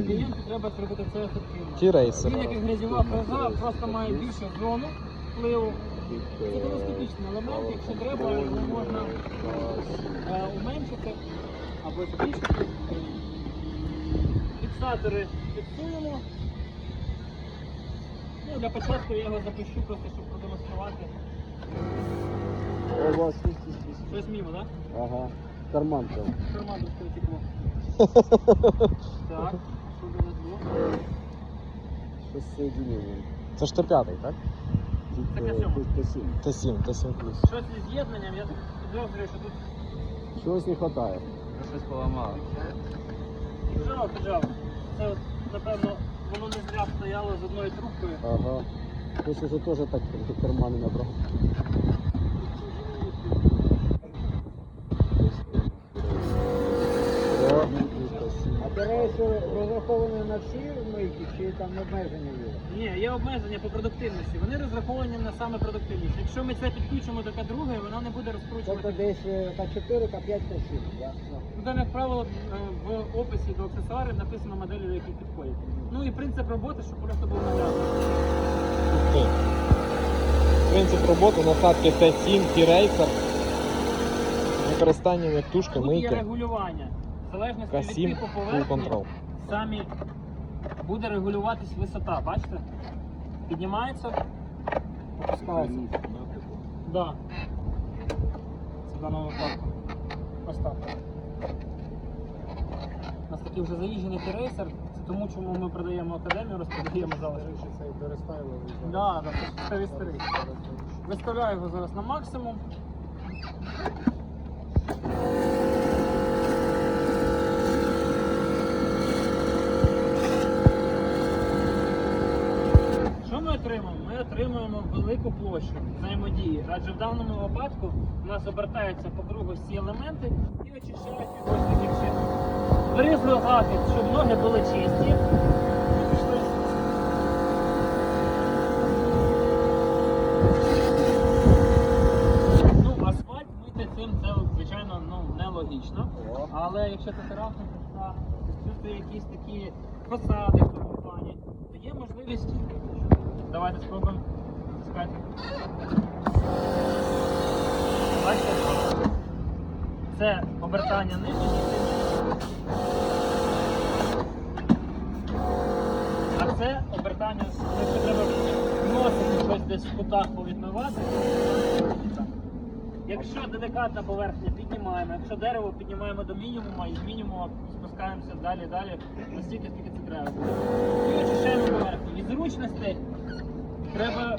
клієнту треба зробити це ефективно. Ті-рейсер. Він, як і грязьова фреза, просто має більшу зону впливу. Це телескопічний елемент, якщо треба, його можна е, уменшити або збільшити. Фіксатори фіксуємо. Ну, для початку я його запишу, просто щоб продемонструвати. У вас Щось мімо, так? Ага. Карман там. Карман текло. Так, Щось з соєдиненням. Це ж Т5, так? Це Тут, е, К7. тут К7. Т7, Т7 плюс. Щось із з'єднанням, я підозрюю, що тут Чогось не вистачає. Щось поламало. піджав, піджав. Це, от, напевно, воно не зря стояло з одною трубкою. Ага. Хтось уже теж так кармани набрав. А ти розраховані на всі мийки чи там обмеження є? Ні, є обмеження по продуктивності. Вони розраховані на саме продуктивність. Якщо ми це підключимо до К2, вона не буде розкручувати. Тобто десь е, К4, К5, К7, да? Ну, Там, як правило, е, в описі до аксесуарів написано моделі, до яких підходять. Ну і принцип роботи, щоб просто було наглядно. Принцип роботи насадки Т7, Ті-рейсер. Використання як тушка, Тут є регулювання. Залежності від К7, типу full поверхні, control. самі буде регулюватись висота, бачите? Піднімається, опускається. Да. Це в даному випадку. Ось так. У нас такий вже заїжджений рейсер. Це тому, чому ми продаємо академію, розпродаємо залишки. Це перестайло. Да, да, це старий старий. Виставляю його зараз на максимум. Що ми отримуємо? Ми отримуємо велику площу взаємодії, адже в даному випадку у нас обертаються по кругу всі елементи і очищають ось таким чином. Вирізли графік, щоб ноги були чисті. Ну, асфальт мити цим це звичайно ну, нелогічно. Але якщо це терасна пішла, якісь такі фасади в то є можливість. Давайте спробуємо запускати. Бачите? Це обертання нижньої А це обертання, якщо треба вносити щось десь в кутах повідмивати. Якщо делікатна поверхня піднімаємо, якщо дерево піднімаємо до мінімуму і з мінімуму спускаємося далі, далі, настільки, скільки це треба. І очищаємо поверхню. Від зручностей треба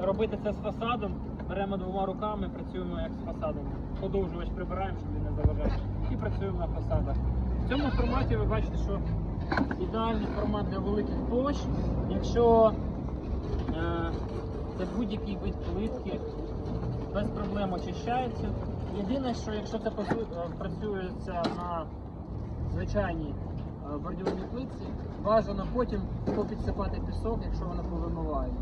робити це з фасадом. Беремо двома руками, працюємо як з фасадом. Подовжувач прибираємо, щоб він не заважав. І працюємо на фасадах. В цьому форматі ви бачите, що ідеальний формат для великих площ. Якщо е, це будь-який вид плитки, без проблем очищається. Єдине, що якщо це е, працюється на звичайній е, бордюрній плитці, бажано потім попідсипати пісок, якщо воно повимиває.